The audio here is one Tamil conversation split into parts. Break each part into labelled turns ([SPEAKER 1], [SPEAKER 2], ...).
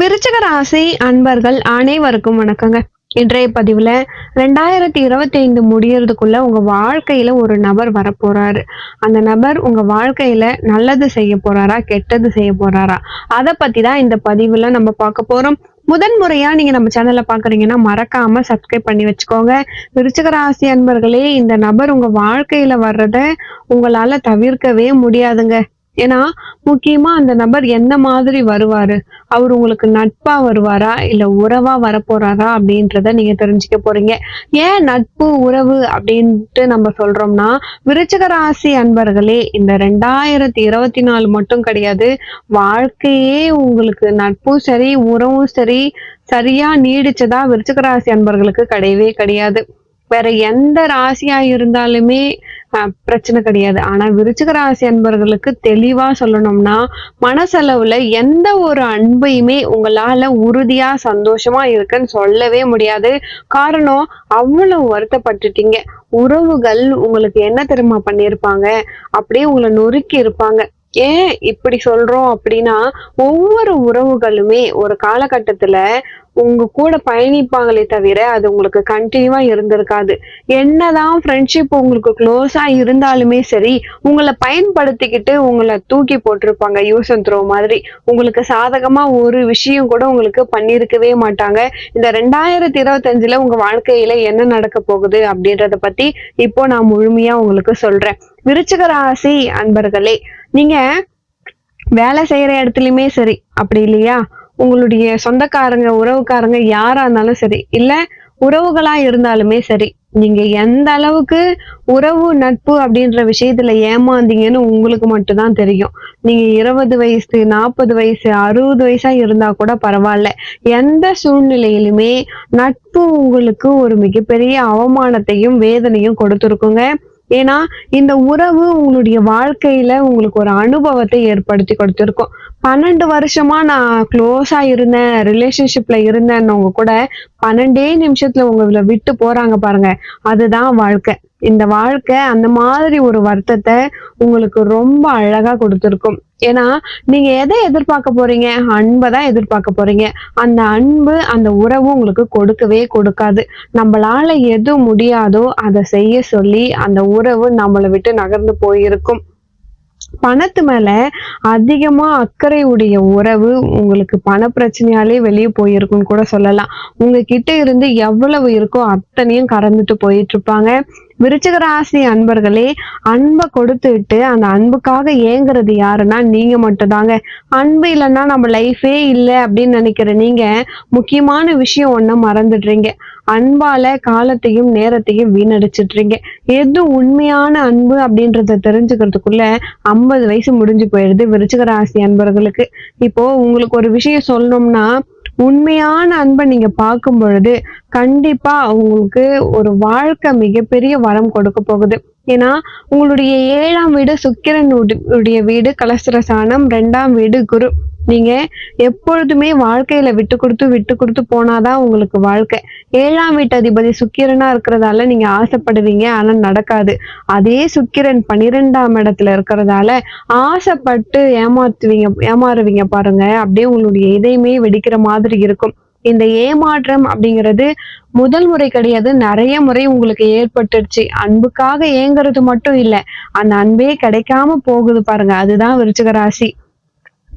[SPEAKER 1] விருச்சக ராசி அன்பர்கள் அனைவருக்கும் வணக்கங்க. இன்றைய பதிவுல ரெண்டாயிரத்தி இருபத்தி ஐந்து முடியறதுக்குள்ள உங்க வாழ்க்கையில ஒரு நபர் வரப்போறாரு. அந்த நபர் உங்க வாழ்க்கையில நல்லது செய்ய போறாரா கெட்டது செய்ய போறாரா? அதை பத்தி தான் இந்த பதிவுல நம்ம பார்க்க போறோம். முதன் முறையா நீங்க நம்ம சேனல்ல பாக்குறீங்கன்னா மறக்காம சப்ஸ்கிரைப் பண்ணி வச்சுக்கோங்க. விருச்சிக ராசி அன்பர்களே இந்த நபர் உங்க வாழ்க்கையில வர்றத உங்களால தவிர்க்கவே முடியாதுங்க. ஏன்னா முக்கியமா அந்த நபர் எந்த மாதிரி வருவாரு? அவர் உங்களுக்கு நட்பா வருவாரா? இல்ல உறவா வரப்போறாரா? அப்படின்றத நீங்க தெரிஞ்சுக்க போறீங்க. ஏன் நட்பு உறவு அப்படின்ட்டு நம்ம சொல்றோம்னா விருச்சக ராசி அன்பர்களே இந்த ரெண்டாயிரத்தி இருபத்தி நாலு மட்டும் கிடையாது. வாழ்க்கையே உங்களுக்கு நட்பும் சரி உறவும் சரி சரியா நீடிச்சதா விருச்சக ராசி அன்பர்களுக்கு கிடையவே கிடையாது. வேற எந்த ராசியா இருந்தாலுமே அஹ், பிரச்சனை கிடையாது. ஆனா விருச்சிக ராசி அன்பர்களுக்கு தெளிவா சொல்லணும்னா மனசளவுல எந்த ஒரு அன்பையுமே உங்களால உறுதியா சந்தோஷமா இருக்குன்னு சொல்லவே முடியாது. காரணம் அவ்வளவு வருத்தப்பட்டுட்டீங்க. உறவுகள் உங்களுக்கு என்ன தெரியுமா பண்ணியிருப்பாங்க? அப்படியே உங்களை நொறுக்கி இருப்பாங்க. ஏன் இப்படி சொல்றோம் அப்படின்னா ஒவ்வொரு உறவுகளுமே ஒரு காலகட்டத்துல உங்க கூட பயணிப்பாங்களே தவிர அது உங்களுக்கு கண்டினியூவா இருந்திருக்காது. என்னதான் ஃப்ரெண்ட்ஷிப் உங்களுக்கு க்ளோஸா இருந்தாலுமே சரி உங்களை பயன்படுத்திக்கிட்டு உங்களை தூக்கி போட்டிருப்பாங்க யூஸ் அண்ட் த்ரோ மாதிரி. உங்களுக்கு சாதகமா ஒரு விஷயம் கூட உங்களுக்கு பண்ணியிருக்கவே மாட்டாங்க. இந்த ரெண்டாயிரத்தி இருபத்தஞ்சுல உங்க வாழ்க்கையில என்ன நடக்க போகுது அப்படின்றத பத்தி இப்போ நான் முழுமையா உங்களுக்கு சொல்றேன். விருச்சிக ராசி அன்பர்களே நீங்க வேலை செய்யற இடத்துலயுமே சரி அப்படி இல்லையா? உங்களுடைய சொந்தக்காரங்க உறவுக்காரங்க யாரா இருந்தாலும் சரி இல்ல உறவுகளா இருந்தாலுமே சரி நீங்க எந்த அளவுக்கு உறவு நட்பு அப்படின்ற விஷயத்துல ஏமாந்தீங்கன்னு உங்களுக்கு மட்டும்தான் தெரியும். நீங்க இருபது வயசு நாற்பது வயசு அறுபது வயசா இருந்தா கூட பரவாயில்ல. எந்த சூழ்நிலையிலுமே நட்பு உங்களுக்கு ஒரு மிகப்பெரிய அவமானத்தையும் வேதனையும் கொடுத்துருக்குங்க. ஏன்னா இந்த உறவு உங்களுடைய வாழ்க்கையில உங்களுக்கு ஒரு அனுபவத்தை ஏற்படுத்தி கொடுத்துருக்கோம். பன்னெண்டு வருஷமா நான் க்ளோஸா இருந்தேன் ரிலேஷன்ஷிப்ல இருந்தேன்னவங்க கூட பன்னெண்டே நிமிஷத்துல உங்களை விட்டு போறாங்க பாருங்க. அதுதான் வாழ்க்கை. இந்த வாழ்க்கை அந்த மாதிரி ஒரு வருத்தத்தை உங்களுக்கு ரொம்ப அழகா கொடுத்துருக்கும். ஏன்னா நீங்க எதை எதிர்பார்க்க போறீங்க? அன்பை தான் எதிர்பார்க்க போறீங்க. அந்த அன்பு அந்த உறவு உங்களுக்கு கொடுக்கவே கொடுக்காது. நம்மளால எது முடியாதோ அதை செய்ய சொல்லி அந்த உறவு நம்மளை விட்டு நகர்ந்து போயிருக்கும். பணத்து மேல அதிகமா அக்கறை உடைய உறவு உங்களுக்கு பண பிரச்சனையாலே வெளியே போயிருக்குன்னு கூட சொல்லலாம். உங்ககிட்ட இருந்து எவ்வளவு இருக்கோ அத்தனையும் கறந்துட்டு போயிட்டு இருப்பாங்க. விருச்சிக ராசி அன்பர்களே அன்பை கொடுத்துட்டு அந்த அன்புக்காக ஏங்குறது யாருன்னா நீங்க மட்டும்தாங்க. அன்பு இல்லைன்னா நம்ம லைஃபே இல்லை அப்படின்னு நினைக்கிற நீங்க முக்கியமான விஷயம் ஒண்ணு மறந்துடுறீங்க. அன்பால காலத்தையும் நேரத்தையும் வீணடிச்சிட்றீங்க. எது உண்மையான அன்பு அப்படின்றத தெரிஞ்சுக்கிறதுக்குள்ள ஐம்பது வயசு முடிஞ்சு போயிடுது விருச்சிக ராசி அன்பர்களுக்கு. இப்போ உங்களுக்கு ஒரு விஷயம் சொல்லணும்னா உண்மையான அன்பை நீங்க பார்க்கும் பொழுது கண்டிப்பா உங்களுக்கு ஒரு வாழ்க்கை மிகப்பெரிய வரம் கொடுக்க போகுது. ஏன்னா உங்களுடைய ஏழாம் வீடு சுக்கிரனுடைய வீடு கலஸ்திரசானம் ரெண்டாம் வீடு குரு. நீங்க எப்பொழுதுமே வாழ்க்கையில விட்டு கொடுத்து விட்டு கொடுத்து போனாதான் உங்களுக்கு வாழ்க்கை. ஏழாம் வீட்டு அதிபதி சுக்கிரனா இருக்கிறதால நீங்க ஆசைப்படுவீங்க ஆனா நடக்காது. அதே சுக்கிரன் பன்னிரெண்டாம் இடத்துல இருக்கிறதால ஆசைப்பட்டு ஏமாத்துவீங்க ஏமாறுவீங்க பாருங்க. அப்படியே உங்களுடைய எதையுமே வெடிக்கிற மாதிரி இருக்கும். இந்த ஏமாற்றம் அப்படிங்கிறது முதல் முறை கிடையாது. நிறைய முறை உங்களுக்கு ஏற்பட்டுடுச்சு அன்புக்காக ஏங்கிறது மட்டும் இல்லை. அந்த அன்பே கிடைக்காம போகுது பாருங்க. அதுதான் விருச்சிக ராசி.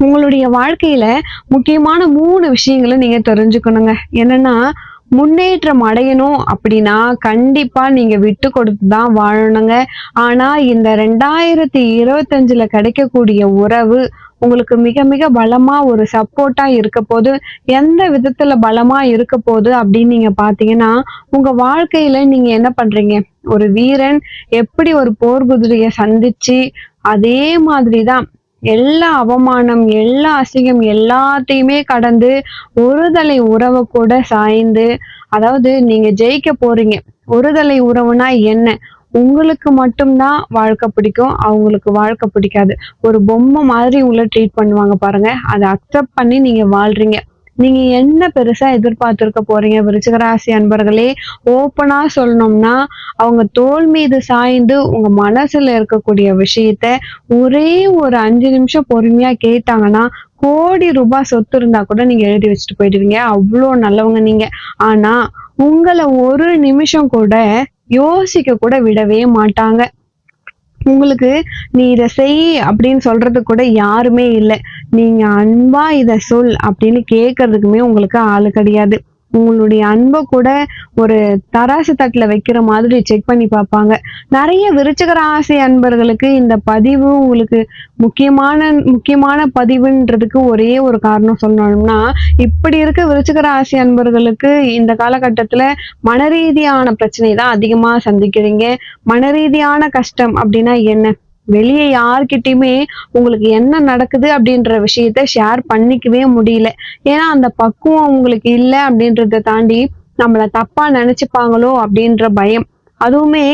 [SPEAKER 1] உங்களுடைய வாழ்க்கையில முக்கியமான மூணு விஷயங்களை நீங்க தெரிஞ்சுக்கணுங்க. என்னன்னா முன்னேற்றம் அடையணும் அப்படின்னா கண்டிப்பா நீங்க விட்டு கொடுத்து தான் வாழணுங்க. ஆனா இந்த ரெண்டாயிரத்தி இருபத்தஞ்சுல கிடைக்கக்கூடிய உறவு உங்களுக்கு மிக மிக பலமா ஒரு சப்போர்ட்டா இருக்க போது எந்த விதத்துல பலமா இருக்க போது அப்படின்னு நீங்க பாத்தீங்கன்னா உங்க வாழ்க்கையில நீங்க என்ன பண்றீங்க? ஒரு வீரன் எப்படி ஒரு போர்க்குதிரையை சந்திச்சு அதே மாதிரிதான் எல்லா அவமானம் எல்லா அசிங்கம் எல்லாத்தையுமே கடந்து ஒருதலை உறவை கூட சாய்ந்து அதாவது நீங்க ஜெயிக்க போறீங்க. ஒருதலை உறவுனா என்ன? உங்களுக்கு மட்டும்தான் வாழ்க்கை பிடிக்கும் அவங்களுக்கு வாழ்க்கை பிடிக்காது. ஒரு பொம்மை மாதிரி உள்ள ட்ரீட் பண்ணுவாங்க பாருங்க. அதை அக்செப்ட் பண்ணி நீங்க வாழ்றீங்க. நீங்க என்ன பெருசா எதிர்பார்த்திருக்க போறீங்க? விருச்சிக ராசி அன்பர்களே ஓப்பனா சொல்லணும்னா அவங்க தோல் மீது சாய்ந்து உங்க மனசுல இருக்கக்கூடிய விஷயத்த ஒரே ஒரு அஞ்சு நிமிஷம் பொறுமையா கேட்டாங்கன்னா கோடி ரூபாய் சொத்து இருந்தா கூட நீங்க எழுதி வச்சுட்டு போயிடுவீங்க. அவ்வளோ நல்லவங்க நீங்க. ஆனா உங்களை ஒரு நிமிஷம் கூட யோசிக்க கூட விடவே மாட்டாங்க. உங்களுக்கு நீ இதை செய் அப்படின்னு சொல்றதுக்கு கூட யாருமே இல்லை. நீங்க அன்பா இதை சொல் அப்படின்னு கேட்கறதுக்குமே உங்களுக்கு ஆள் கிடையாது. உங்களுடைய அன்பை கூட ஒரு தராசு தட்டுல வைக்கிற மாதிரி செக் பண்ணி பார்ப்பாங்க. நிறைய விருச்சகர ராசி அன்பர்களுக்கு இந்த பதிவு உங்களுக்கு முக்கியமான முக்கியமான பதிவுன்றதுக்கு ஒரே ஒரு காரணம் சொல்லணும்னா இப்படி இருக்க விருச்சகர ராசி அன்பர்களுக்கு இந்த காலகட்டத்துல மனரீதியான பிரச்சனை தான் அதிகமா சந்திக்கிறீங்க. மனரீதியான கஷ்டம் அப்படின்னா என்ன? வெளியே யார்கிட்டயுமே உங்களுக்கு என்ன நடக்குது அப்படின்ற விஷயத்த ஷேர் பண்ணிக்கவே முடியல. ஏன்னா அந்த பக்குவம் உங்களுக்கு இல்லை அப்படின்றத தாண்டி நம்மளை தப்பா நினைச்சுப்பாங்களோ அப்படின்ற பயம். அதுவுமே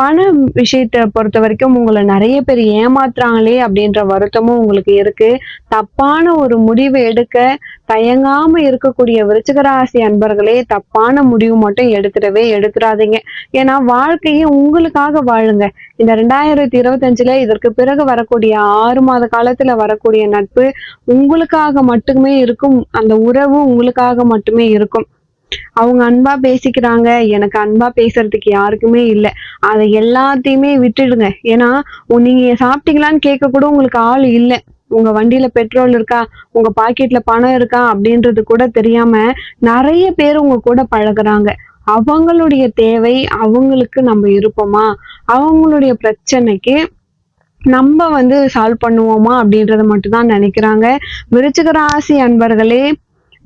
[SPEAKER 1] பண விஷயத்தை பொறுத்த வரைக்கும் உங்களை நிறைய பேர் ஏமாத்துறாங்களே அப்படின்ற வருத்தமும் உங்களுக்கு இருக்கு. தப்பான ஒரு முடிவு எடுக்க தயங்காம இருக்கக்கூடிய விருச்சிகராசி அன்பர்களே தப்பான முடிவு மட்டும் எடுத்துடவே எடுத்துடாதீங்க. ஏன்னா வாழ்க்கையை உங்களுக்காக வாழுங்க. இந்த ரெண்டாயிரத்தி இருபத்தஞ்சுல இதற்கு பிறகு வரக்கூடிய ஆறு மாத காலத்துல வரக்கூடிய நட்பு உங்களுக்காக மட்டுமே இருக்கும். அந்த உறவு உங்களுக்காக மட்டுமே இருக்கும். அவங்க அன்பா பேசிக்கிறாங்க. எனக்கு அன்பா பேசுறதுக்கு யாருக்குமே இல்லை. அதை எல்லாத்தையுமே விட்டுடுங்க. ஏன்னா நீங்க சாப்பிட்டீங்களான்னு கேட்க கூட உங்களுக்கு ஆள் இல்லை. உங்க வண்டியில பெட்ரோல் இருக்கா? உங்க பாக்கெட்ல பணம் இருக்கா? அப்படின்றது கூட தெரியாம நிறைய பேர் உங்க கூட பழகுறாங்க. அவங்களுடைய தேவை அவங்களுக்கு நம்ம இருப்போமா? அவங்களுடைய பிரச்சனைக்கு நம்ம வந்து சால்வ் பண்ணுவோமா? அப்படின்றத மட்டும் தான் நினைக்கிறாங்க. விருச்சிக ராசி அன்பர்களே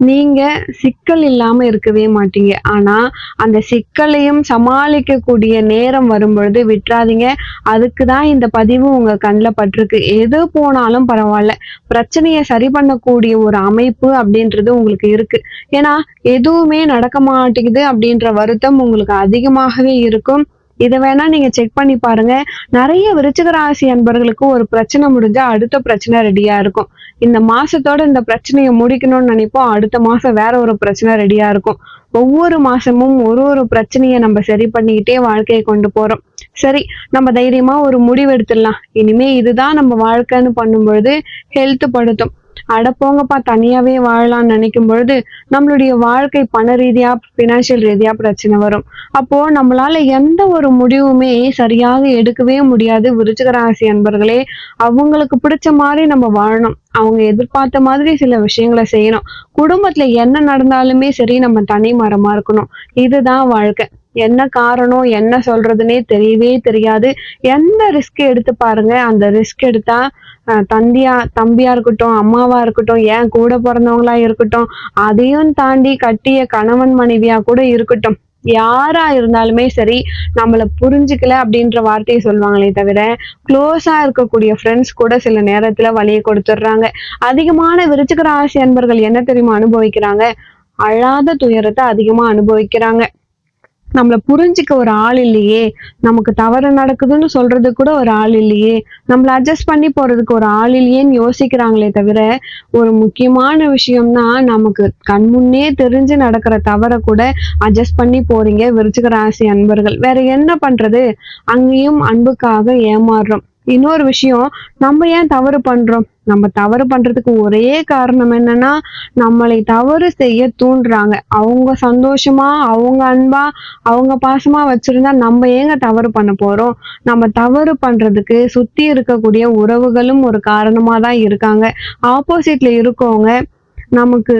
[SPEAKER 1] நீங்க சிக்கல் இல்லாம இருக்கவே மாட்டீங்க. ஆனா அந்த சிக்கலையும் சமாளிக்கக்கூடிய நேரம் வரும்பொழுது விட்டுறாதீங்க. அதுக்கு தான் இந்த பதிவு உங்க கண்ணில் பட்டிருக்கு. எது போனாலும் பரவாயில்ல. பிரச்சனையை சரி பண்ணக்கூடிய ஒரு அமைப்பு அப்படின்றது உங்களுக்கு இருக்கு. ஏன்னா எதுவுமே நடக்க மாட்டேங்குது அப்படின்ற வருத்தம் உங்களுக்கு அதிகமாகவே இருக்கும். இதை வேணா நீங்க செக் பண்ணி பாருங்க. நிறைய விருச்சிக ராசி அன்பர்களுக்கு ஒரு பிரச்சனை முடிஞ்சா அடுத்த பிரச்சனை ரெடியா இருக்கும். இந்த மாசத்தோட இந்த பிரச்சனையை முடிக்கணும்னு நினைப்போம். அடுத்த மாசம் வேற ஒரு பிரச்சனை ரெடியா இருக்கும். ஒவ்வொரு மாசமும் ஒரு ஒரு பிரச்சனையை நம்ம சரி பண்ணிக்கிட்டே வாழ்க்கையை கொண்டு போறோம். சரி நம்ம தைரியமா ஒரு முடிவு எடுத்துடலாம். இனிமே இதுதான் நம்ம வாழ்க்கைன்னு பண்ணும்பொழுது ஹெல்த் படுத்தும். அட போங்கப்பா தனியாவே வாழலாம்னு நினைக்கும் பொழுது நம்மளுடைய வாழ்க்கை பண ரீதியா பினான்சியல் ரீதியா பிரச்சனை வரும். அப்போ நம்மளால எந்த ஒரு முடிவுமே சரியாக எடுக்கவே முடியாது. விருச்சிகராசி அன்பர்களே அவங்களுக்கு பிடிச்ச மாதிரி நம்ம வாழணும். அவங்க எதிர்பார்த்த மாதிரி சில விஷயங்களை செய்யணும். குடும்பத்துல என்ன நடந்தாலுமே சரி நம்ம தனி மரமா இருக்கணும். இதுதான் வாழ்க்கை. என்ன காரணம் என்ன சொல்றதுன்னே தெரியவே தெரியாது. எந்த ரிஸ்க் எடுத்து பாருங்க. அந்த ரிஸ்க் எடுத்தா அஹ், தந்தியா தம்பியா இருக்கட்டும் அம்மாவா இருக்கட்டும் ஏன் கூட பிறந்தவங்களா இருக்கட்டும் அதையும் தாண்டி கட்டிய கணவன் மனைவியா கூட இருக்கட்டும். யாரா இருந்தாலுமே சரி நம்மளை புரிஞ்சுக்கல அப்படின்ற வார்த்தையை சொல்லுவாங்களே தவிர க்ளோஸா இருக்கக்கூடிய ஃப்ரெண்ட்ஸ் கூட சில நேரத்துல வழியை கொடுத்துடுறாங்க. அதிகமான விருச்சிக ராசி அன்பர்கள் என்ன தெரியுமா அனுபவிக்கிறாங்க? அழாத துயரத்தை அதிகமா அனுபவிக்கிறாங்க. நம்மள புரிஞ்சுக்க ஒரு ஆள் இல்லையே. நமக்கு தவறு நடக்குதுன்னு சொல்றது கூட ஒரு ஆள் இல்லையே. நம்மள அட்ஜஸ்ட் பண்ணி போறதுக்கு ஒரு ஆள் இல்லையேன்னு யோசிக்கிறாங்களே தவிர ஒரு முக்கியமான விஷயம்னா நமக்கு கண்முன்னே தெரிஞ்சு நடக்கிற தவறை கூட அட்ஜஸ்ட் பண்ணி போறீங்க விருச்சிக ராசி அன்பர்கள். வேற என்ன பண்றது? அங்கேயும் அன்புக்காக ஏமாறுறோம். இன்னொரு விஷயம் நம்ம ஏன் தவறு பண்றோம்? நம்ம தவறு பண்றதுக்கு ஒரே காரணம் என்னன்னா நம்மளை தவறு செய்ய தூண்டுறாங்க. அவங்க சந்தோஷமா அவங்க அன்பா அவங்க பாசமா வச்சிருந்தா நம்ம ஏங்க தவறு பண்ண போறோம்? நம்ம தவறு பண்றதுக்கு சுத்தி இருக்கக்கூடிய உறவுகளும் ஒரு காரணமா தான் இருக்காங்க ஆப்போசிட்ல இருக்கவங்க நமக்கு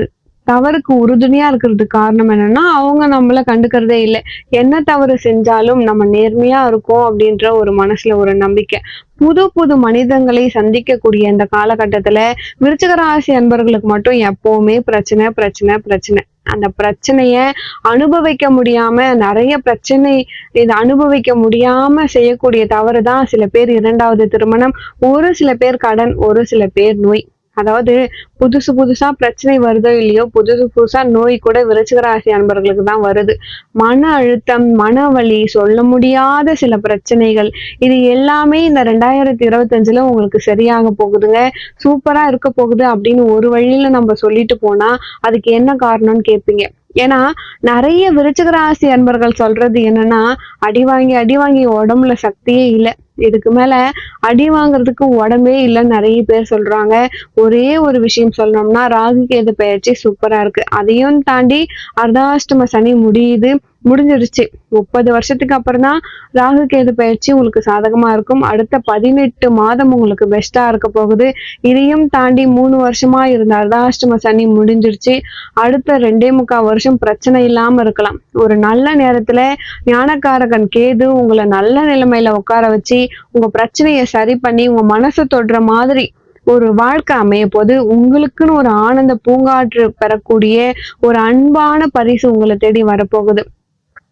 [SPEAKER 1] தவறுக்கு உறுதுணையா இருக்கிறதுக்கு காரணம் என்னன்னா அவங்க நம்மள கண்டுக்கிறதே இல்லை. என்ன தவறு செஞ்சாலும் நம்ம நேர்மையா இருக்கோம் அப்படின்ற ஒரு மனசுல ஒரு நம்பிக்கை. புது புது மனிதங்களை சந்திக்கக்கூடிய இந்த காலகட்டத்துல விருச்சிக ராசி அன்பர்களுக்கு மட்டும் எப்பவுமே பிரச்சனை பிரச்சனை பிரச்சனை. அந்த பிரச்சனைய அனுபவிக்க முடியாம நிறைய பிரச்சனை இதை அனுபவிக்க முடியாம செய்யக்கூடிய தவறு தான் சில பேர் இரண்டாவது திருமணம் ஒரு சில பேர் கடன் ஒரு சில பேர் நோய். அதாவது புதுசு புதுசா பிரச்சனை வருதோ இல்லையோ புதுசு புதுசா நோய் கூட விருச்சிக ராசி அன்பர்களுக்கு தான் வருது. மன அழுத்தம் மன வலி சொல்ல முடியாத சில பிரச்சனைகள் இது எல்லாமே இந்த ரெண்டாயிரத்தி இருபத்தஞ்சுல உங்களுக்கு சரியாக போகுதுங்க. சூப்பரா இருக்க போகுது அப்படின்னு ஒரு வழியில நம்ம சொல்லிட்டு போனா அதுக்கு என்ன காரணம்னு கேட்பீங்க ஏன்னா நிறைய விருச்சிகராசி அன்பர்கள் சொல்றது என்னன்னா அடி வாங்கி அடி வாங்கி உடம்புல சக்தியே இல்லை. இதுக்கு மேல அடி வாங்குறதுக்கு உடம்பே இல்லைன்னு நிறைய பேர் சொல்றாங்க. ஒரே ஒரு விஷயம் சொல்லணும்னா ராகு கேது பயிற்சி சூப்பரா இருக்கு. அதையும் தாண்டி அர்தாஷ்டம சனி முடியுது முடிஞ்சிருச்சு. முப்பது வருஷத்துக்கு அப்புறம் தான் ராகு கேது பயிற்சி உங்களுக்கு சாதகமா இருக்கும். அடுத்த பதினெட்டு மாதம் உங்களுக்கு பெஸ்டா இருக்க போகுது. இதையும் தாண்டி மூணு வருஷமா இருந்த அர்தாஷ்டம சனி முடிஞ்சிருச்சு. அடுத்த ரெண்டே முக்கால் வருஷம் பிரச்சனை இல்லாம இருக்கலாம். ஒரு நல்ல நேரத்துல ஞானக்காரகன் கேது உங்களை நல்ல நிலைமையில உட்கார வச்சு உங்க பிரச்சனையை சரி பண்ணி உங்க மனசை தொடுற மாதிரி ஒரு வாழ்க்கை அமைய போது உங்களுக்குன்னு ஒரு ஆனந்த பூங்காற்று பெறக்கூடிய ஒரு அன்பான பரிசு உங்களை தேடி வரப்போகுது.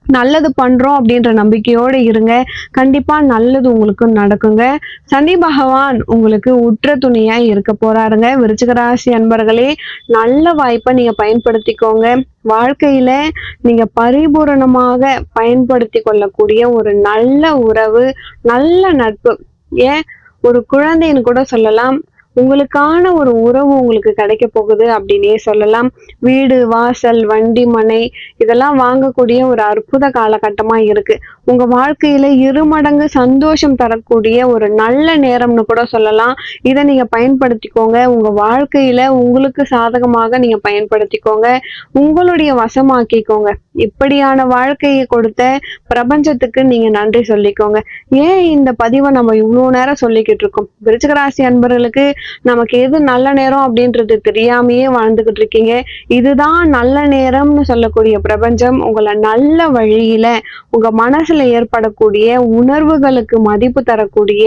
[SPEAKER 1] நல்லது பண்றோம் அப்படின்ற நம்பிக்கையோட இருங்க. கண்டிப்பா நல்லது உங்களுக்கு நடக்குங்க. சனி பகவான் உங்களுக்கு உற்ற துணையா இருக்க போறாருங்க. விருச்சிக ராசி அன்பர்களே நல்ல வாய்ப்பை நீங்க பயன்படுத்திக்கோங்க. வாழ்க்கையில நீங்க பரிபூரணமாக பயன்படுத்தி கொள்ளக்கூடிய ஒரு நல்ல உறவு நல்ல நட்பு. ஏன்? ஒரு குழந்தைன்னு கூட சொல்லலாம். உங்களுக்கான ஒரு உறவு உங்களுக்கு கிடைக்க போகுது அப்படின்னே சொல்லலாம். வீடு வாசல் வண்டி மனை இதெல்லாம் வாங்கக்கூடிய ஒரு அற்புத காலகட்டமா இருக்கு. உங்க வாழ்க்கையில இருமடங்கு சந்தோஷம் தரக்கூடிய ஒரு நல்ல நேரம்னு கூட சொல்லலாம். இதை நீங்க பயன்படுத்திக்கோங்க. உங்க வாழ்க்கையில உங்களுக்கு சாதகமாக நீங்க பயன்படுத்திக்கோங்க. உங்களுடைய வசமாக்கிக்கோங்க. இப்படியான வாழ்க்கையை கொடுத்த பிரபஞ்சத்துக்கு நீங்க நன்றி சொல்லிக்கோங்க. ஏன் இந்த பதிவை நம்ம இவ்வளோ நேரம் சொல்லிக்கிட்டு இருக்கோம்? விருச்சிகராசி அன்பர்களுக்கு நமக்கு எது நல்ல நேரம் அப்படின்றது தெரியாமையே வாழ்ந்துகிட்டு இருக்கீங்க. இதுதான் நல்ல நேரம்னு சொல்லக்கூடிய பிரபஞ்சம். உங்களை நல்ல வழியில உங்க மனசுல ஏற்படக்கூடிய உணர்வுகளுக்கு மதிப்பு தரக்கூடிய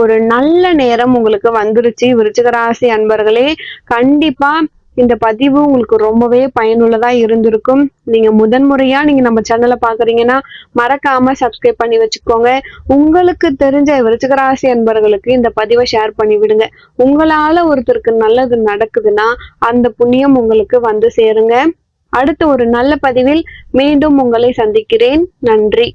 [SPEAKER 1] ஒரு நல்ல நேரம் உங்களுக்கு வந்துருச்சு. விருச்சிகராசி அன்பர்களே கண்டிப்பா இந்த பதிவு உங்களுக்கு ரொம்பவே பயனுள்ளதா இருந்திருக்கும். நீங்க முதன்முறையா நீங்க நம்ம சேனலை பாக்குறீங்கன்னா மறக்காம சப்ஸ்கிரைப் பண்ணி வச்சுக்கோங்க. உங்களுக்கு தெரிஞ்ச விருச்சிகராசி அன்பர்களுக்கு இந்த பதிவை ஷேர் பண்ணி விடுங்க. உங்களால ஒருத்தருக்கு நல்லது நடக்குதுன்னா அந்த புண்ணியம் உங்களுக்கு வந்து சேருங்க. அடுத்த ஒரு நல்ல பதிவில் மீண்டும் உங்களை சந்திக்கிறேன். நன்றி.